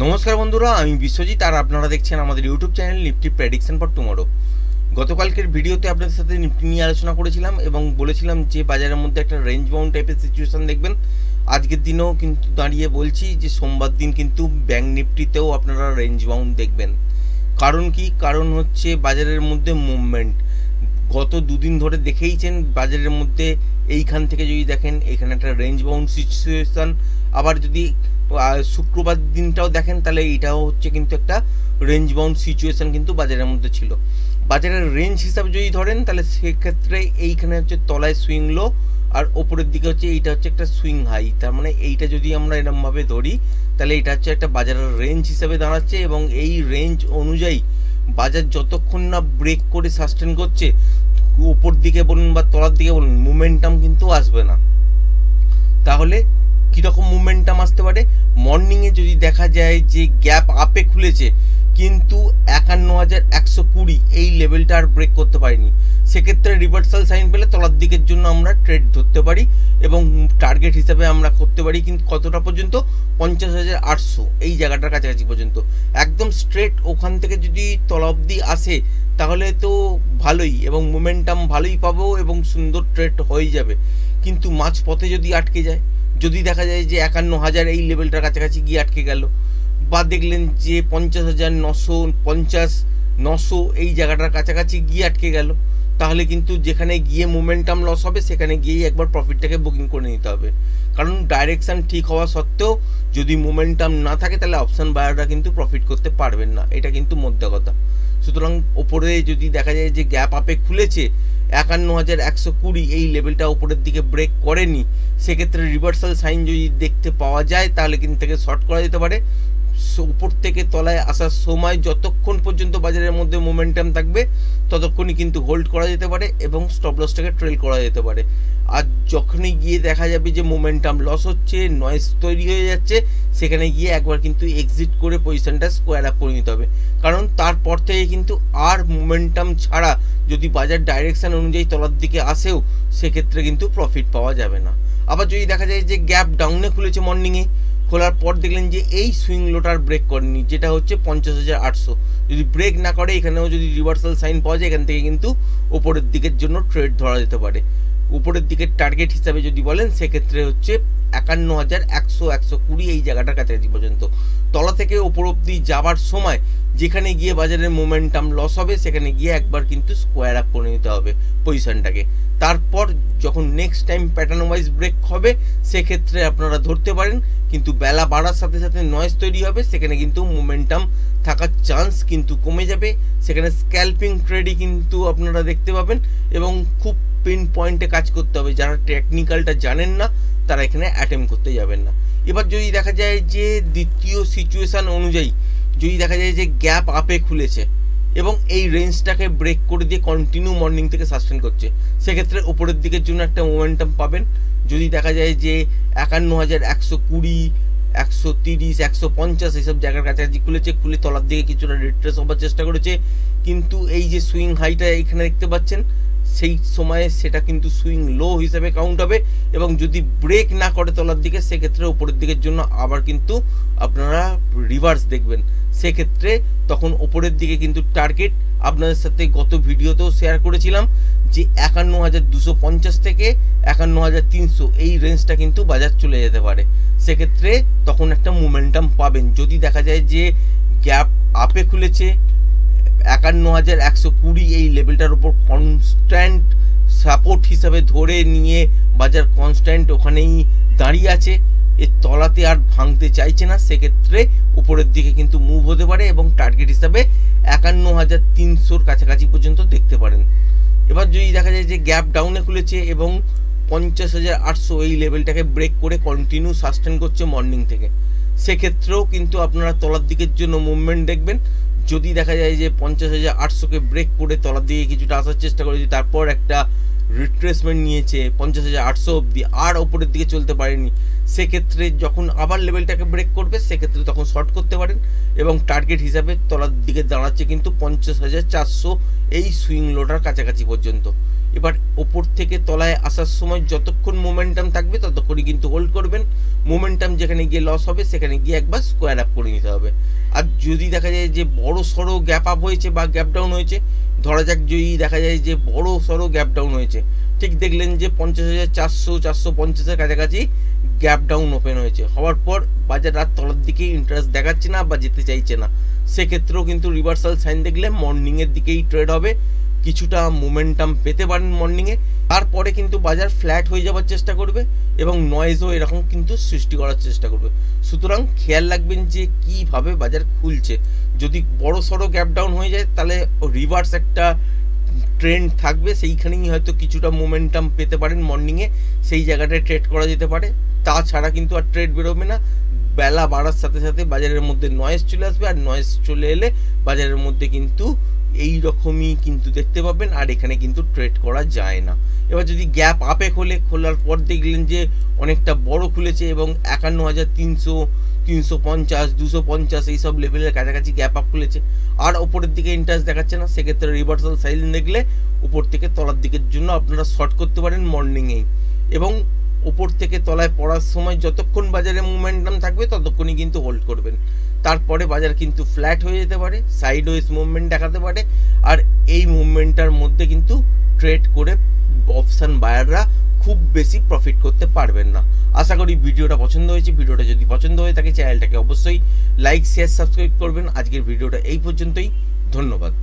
নমস্কার বন্ধুরা আমি বিশ্বজিৎ আর আপনারা দেখছেন আমাদের YouTube channel Nifty prediction for tomorrow গতকালকের ভিডিওতে আপনাদের সাথে নিফটি নিয়ে আলোচনা করেছিলাম এবং বলেছিলাম যে বাজারের মধ্যে একটা রেঞ্জ বাউন্ড টাইপের সিচুয়েশন দেখবেন। আজকের দিনেও কিন্তু দাঁড়িয়ে বলছি যে সোমবার দিন কিন্তু ব্যাঙ্ক নিফটিতেও আপনারা রেঞ্জ বাউন্ড দেখবেন। কারণ কি? কারণ হচ্ছে বাজারের মধ্যে মুভমেন্ট গত দুদিন ধরে দেখেইছেন বাজারের মধ্যে এইখান থেকে যদি দেখেন, এখানে একটা রেঞ্জ বাউন্ড সিচুয়েশন আবার যদি শুক্রবার দিনটাও দেখেন, তাহলে এটাও হচ্ছে কিন্তু একটা রেঞ্জ বাউন্ড সিচুয়েশন কিন্তু বাজারের মধ্যে ছিল। বাজারের রেঞ্জ হিসাবে যদি ধরেন, তাহলে সেক্ষেত্রে এইখানে হচ্ছে তলায় সুইং লো আর ওপরের দিকে হচ্ছে এইটা হচ্ছে একটা সুইং হাই তার মানে এইটা যদি আমরা এরমভাবে ধরি, তাহলে এটা হচ্ছে একটা বাজারের রেঞ্জ হিসাবে দাঁড়াচ্ছে এবং এই রেঞ্জ অনুযায়ী বাজার যতক্ষণ না ব্রেক করে সাস্টেন করছে ওপর দিকে বলুন বা তলার দিকে বলুন মুমেন্টাম কিন্তু আসবে না। তাহলে কীরকম মুভমেন্টাম আসতে পারে? মর্নিংয়ে যদি দেখা যায় যে গ্যাপ আপে খুলেছে কিন্তু একান্ন হাজার একশো কুড়ি এই লেভেলটা আর ব্রেক করতে পারিনি। সেক্ষেত্রে রিভার্সাল সাইন পেলে তলার দিকের জন্য আমরা ট্রেড ধরতে পারি এবং টার্গেট হিসাবে আমরা করতে পারি, কিন্তু কতটা পর্যন্ত? পঞ্চাশ হাজার আটশো, এই জায়গাটার কাছাকাছি পর্যন্ত। একদম স্ট্রেট ওখান থেকে যদি তলা অবধি আসে, তাহলে তো ভালোই এবং মোমেন্টাম ভালোই পাবো এবং সুন্দর ট্রেড হয়ে যাবে। কিন্তু মাঝ পথে যদি আটকে যায়, যদি দেখা যায় যে একান্ন হাজার এই লেভেলটার কাছাকাছি গিয়ে আটকে গেল বা দেখলেন যে পঞ্চাশ হাজার নশো পঞ্চাশ, নশো এই জায়গাটার কাছাকাছি গিয়ে আটকে গেল। তাহলে কিন্তু যেখানে গিয়ে মোমেন্টাম লস হবে, সেখানে গিয়েই একবার প্রফিটটাকে বুকিং করে নিতে হবে। কারণ ডাইরেকশান ঠিক হওয়া সত্ত্বেও যদি মোমেন্টাম না থাকে, তাহলে অপশন বায়াররা কিন্তু প্রফিট করতে পারবেন না। এটা কিন্তু মধ্যে কথা। সুতরাং ওপরে যদি দেখা যায় যে গ্যাপ আপে খুলেছে, একান্ন হাজার একশো কুড়ি এই লেভেলটা ওপরের দিকে ব্রেক করেনি, সেক্ষেত্রে রিভার্সাল সাইন যদি দেখতে পাওয়া যায়, তাহলে কিন্তু থেকে শর্ট করা যেতে পারে। উপর থেকে তলায় আসার সময় যতক্ষণ পর্যন্ত বাজারের মধ্যে মোমেন্টাম থাকবে, ততক্ষণই কিন্তু হোল্ড করা যেতে পারে এবং স্টপ লসটাকে ট্রেল করা যেতে পারে। আর যখনই গিয়ে দেখা যাবে যে মোমেন্টাম লস হচ্ছে নয়েজ তৈরি হয়ে যাচ্ছে, সেখানে গিয়ে একবার কিন্তু এক্সিট করে পজিশনটা স্কোয়ার আপ করে নিতে হবে। কারণ তারপর থেকে কিন্তু আর মোমেন্টাম ছাড়া যদি বাজার ডাইরেকশন অনুযায়ী তলার দিকে আসেও, সেক্ষেত্রে কিন্তু প্রফিট পাওয়া যাবে না। আবার যদি দেখা যায় যে গ্যাপ ডাউনে খুলেছে মর্নিংয়ে খোলার পর দেখলেন যে এই সুইং লোটার ব্রেক করেনি, যেটা হচ্ছে পঞ্চাশ হাজার আটশো। যদি ব্রেক না করে, এখানেও যদি রিভার্সাল সাইন পাওয়া যায়, এখান থেকে কিন্তু ওপরের দিকের জন্য ট্রেড ধরা যেতে পারে। উপরের দিকের টার্গেট হিসাবে যদি বলেন, সেক্ষেত্রে হচ্ছে একান্ন হাজার একশো একশো কুড়ি এই জায়গাটার কাছাকাছি পর্যন্ত। তলা থেকে ওপর অব্দি যাবার সময় যেখানে গিয়ে বাজারের মোমেন্টাম লস হবে, সেখানে গিয়ে একবার কিন্তু স্কোয়ার আপ করে নিতে হবে পজিশনটাকে তারপর যখন next time pattern wise break হবে, সেক্ষেত্রে আপনারা ধরতে পারেন, কিন্তু বেলা বাড়ার সাথে সাথে নয়েজ তৈরি হবে, সেখানে কিন্তু মোমেন্টাম থাকার চান্স কিন্তু কমে যাবে। সেখানে স্ক্যাল্পিং ট্রেডই কিন্তু আপনারা দেখতে পাবেন, এবং খুব পিন পয়েন্টে কাজ করতে হবে। যারা টেকনিক্যালটা জানেন না, তারা এখানে অ্যাটেম্প করতে যাবেন না। এবার যদি দেখা যায় যে দ্বিতীয় সিচুয়েশান অনুযায়ী যদি দেখা যায় যে গ্যাপ আপে খুলেছে এবং এই রেঞ্জটাকে ব্রেক করে দিয়ে কন্টিনিউ মর্নিং থেকে সাস্টেন করছে, সেক্ষেত্রে উপরের দিকের জন্য একটা মোমেন্টাম পাবেন। যদি দেখা যায় যে একান্ন হাজার একশো কুড়ি, একশো তিরিশ, একশো পঞ্চাশ এইসব জায়গার কাছাকাছি খুলেছে, খুলে তলার দিকে কিছুটা রিট্রেস হবার চেষ্টা করেছে, কিন্তু এই যে সুইং হাইটা এখানে দেখতে পাচ্ছেন, সেই সময়ে সেটা কিন্তু সুইং লো হিসেবে কাউন্ট হবে এবং যদি ব্রেক না করে তলার দিকে, সেক্ষেত্রে উপরের দিকের জন্য আবার কিন্তু আপনারা রিভার্স দেখবেন। সেক্ষেত্রে তখন ওপরের দিকে কিন্তু টার্গেট আপনাদের সাথে গত ভিডিওতেও শেয়ার করেছিলাম যে একান্ন হাজার দুশো পঞ্চাশ থেকে একান্ন হাজার তিনশো এই রেঞ্জটা কিন্তু বাজার চলে যেতে পারে। সেক্ষেত্রে তখন একটা মোমেন্টাম পাবেন। যদি দেখা যায় যে গ্যাপ আপে খুলেছে একান্ন হাজার একশো কুড়ি এই লেভেলটার উপর কনস্ট্যান্ট সাপোর্ট হিসাবে ধরে নিয়ে বাজার কনস্ট্যান্ট ওখানেই দাঁড়িয়ে আছে। এর তলাতে আর ভাঙতে চাইছে না। সেক্ষেত্রে উপরের দিকে কিন্তু মুভ হতে পারে এবং টার্গেট হিসাবে একান্ন হাজার তিনশোর কাছাকাছি পর্যন্ত দেখতে পারেন। এবার যদি দেখা যায় যে গ্যাপ ডাউনে খুলেছে এবং পঞ্চাশ হাজার আটশো এই লেভেলটাকে ব্রেক করে কন্টিনিউ সাস্টেন করছে মর্নিং থেকে। সেক্ষেত্রেও কিন্তু আপনারা তলার দিকের জন্য মুভমেন্ট দেখবেন। যদি দেখা যায় যে পঞ্চাশ হাজার আটশোকে ব্রেক করে তলার দিকে কিছুটা আসার চেষ্টা করেছে তারপর একটা রিট্রেসমেন্ট নিয়েছে, পঞ্চাশ হাজার আটশো অবধি। আর ওপরের দিকে চলতে পারেনি। সেক্ষেত্রে যখন আবার লেভেলটাকে ব্রেক করবে, সেক্ষেত্রে তখন শর্ট করতে পারেন এবং টার্গেট হিসাবে তলার দিকে দাঁড়াচ্ছে কিন্তু পঞ্চাশ হাজার চারশো এই সুইং লোটার কাছাকাছি পর্যন্ত। এবার ওপর থেকে তলায় আসার সময় যতক্ষণ মোমেন্টাম থাকবে ততক্ষণই কিন্তু হোল্ড করবেন। মোমেন্টাম যেখানে গিয়ে লস হবে, সেখানে গিয়ে একবার স্কোয়ার আপ করে নিতে হবে। আর যদি দেখা যায় যে বড় সড়ো গ্যাপ আপ হয়েছে বা গ্যাপ ডাউন হয়েছে, ধরা যাক যদি দেখা যায় যে বড় সড়ো গ্যাপ ডাউন হয়েছে, ঠিক দেখলেন যে পঞ্চাশ হাজার চারশো চারশো পঞ্চাশের কাছাকাছি গ্যাপ ডাউন ওপেন হয়েছে। হওয়ার পর বাজার রাত তলার দিকে ইন্টারেস্ট দেখাচ্ছে না বা যেতে চাইছে না। সেক্ষেত্রেও কিন্তু রিভার্সাল সাইন দেখলে মর্নিংয়ের দিকেই ট্রেড হবে। কিছুটা মোমেন্টাম পেতে পারেন মর্নিংয়ে তারপরে কিন্তু বাজার ফ্ল্যাট হয়ে যাওয়ার চেষ্টা করবে এবং নয়েজও এরকম কিন্তু সৃষ্টি করার চেষ্টা করবে। সুতরাং খেয়াল রাখবেন যে কীভাবে বাজার খুলছে। যদি বড় সড়ো গ্যাপ ডাউন হয়ে যায়, তাহলে রিভার্স একটা ট্রেন্ড থাকবে। সেইখানেই হয়তো কিছুটা মোমেন্টাম পেতে পারেন মর্নিংয়ে সেই জায়গাটায় ট্রেড করা যেতে পারে। তাছাড়া কিন্তু আর ট্রেড বেরোবে না। বেলা বাড়ার সাথে সাথে বাজারের মধ্যে নয়েজ চলে আসবে। আর নয়েজ চলে এলে বাজারের মধ্যে কিন্তু এই রকমই কিন্তু দেখতে পাবেন, আর এখানে কিন্তু ট্রেড করা যায় না। এবার যদি গ্যাপ আপে খোলে, খোলার পর দেখলেন যে অনেকটা বড় খুলেছে এবং একান্ন হাজার তিনশো তিনশো পঞ্চাশ, দুশো পঞ্চাশ এইসব লেভেলের কাছাকাছি গ্যাপ আপ খুলেছে। আর ওপরের দিকে ইন্টারেস্ট দেখাচ্ছে না, সেক্ষেত্রে রিভার্সাল সাইল দেখলে উপর থেকে তলার দিকের জন্য আপনারা শর্ট করতে পারেন মর্নিংয়েই এবং ওপর থেকে তলায় পড়ার সময় যতক্ষণ বাজারে মুভমেন্টাম থাকবে, ততক্ষণই কিন্তু হোল্ড করবেন। তারপরে বাজার কিন্তু ফ্ল্যাট হয়ে যেতে পারে সাইড ওয়েজ মুভমেন্ট দেখাতে পারে, আর এই মুভমেন্টটার মধ্যে কিন্তু ট্রেড করে অপশান বায়াররা খুব বেশি প্রফিট করতে পারবেন না। আশা করি ভিডিওটা পছন্দ হয়েছে। ভিডিওটা যদি পছন্দ হয়ে থাকে চ্যানেলটাকে অবশ্যই লাইক শেয়ার সাবস্ক্রাইব করবেন। আজকের ভিডিওটা এই পর্যন্তই। ধন্যবাদ।